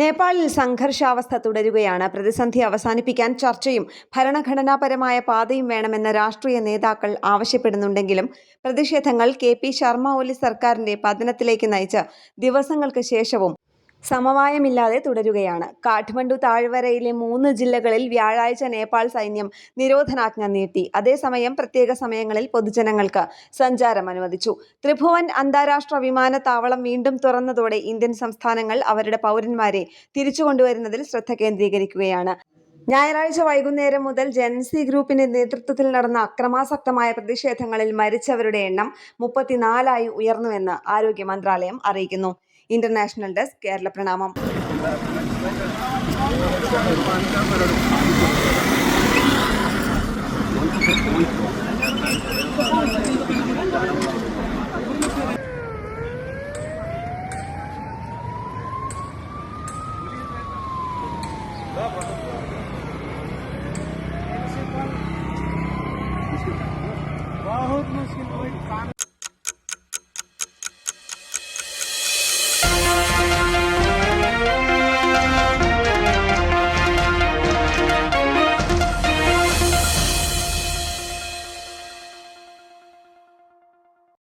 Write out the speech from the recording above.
നേപ്പാളിൽ സംഘർഷാവസ്ഥ തുടരുകയാണ്. പ്രതിസന്ധി അവസാനിപ്പിക്കാൻ ചർച്ചയും ഭരണഘടനാപരമായ പാതയും വേണമെന്ന് രാഷ്ട്രീയ നേതാക്കൾ ആവശ്യപ്പെടുന്നുണ്ടെങ്കിലും പ്രതിഷേധങ്ങൾ കെ പി ശർമ്മ ഒലി സർക്കാരിന്റെ പതനത്തിലേക്ക് നയിച്ച് ദിവസങ്ങൾക്ക് ശേഷവും സമവായമില്ലാതെ തുടരുകയാണ്. കാഠ്മണ്ഡു താഴ്വരയിലെ മൂന്ന് ജില്ലകളിൽ വ്യാഴാഴ്ച നേപ്പാൾ സൈന്യം നിരോധനാജ്ഞ നീട്ടി. അതേസമയം പ്രത്യേക സമയങ്ങളിൽ പൊതുജനങ്ങൾക്ക് സഞ്ചാരം അനുവദിച്ചു. ത്രിഭുവൻ അന്താരാഷ്ട്ര വിമാനത്താവളം വീണ്ടും തുറന്നതോടെ ഇന്ത്യൻ സംസ്ഥാനങ്ങൾ അവരുടെ പൗരന്മാരെ തിരിച്ചു കൊണ്ടുവരുന്നതിൽ ശ്രദ്ധ കേന്ദ്രീകരിക്കുകയാണ്. ഞായറാഴ്ച വൈകുന്നേരം മുതൽ ജൻസി ഗ്രൂപ്പിന്റെ നേതൃത്വത്തിൽ നടന്ന അക്രമാസക്തമായ പ്രതിഷേധങ്ങളിൽ മരിച്ചവരുടെ എണ്ണം മുപ്പത്തിനാലായി ഉയർന്നുവെന്ന് ആരോഗ്യ മന്ത്രാലയം അറിയിക്കുന്നു. ഇന്റർനാഷണൽ ഡെസ്ക് കേരള പ്രണാമം बहुत मुश्किल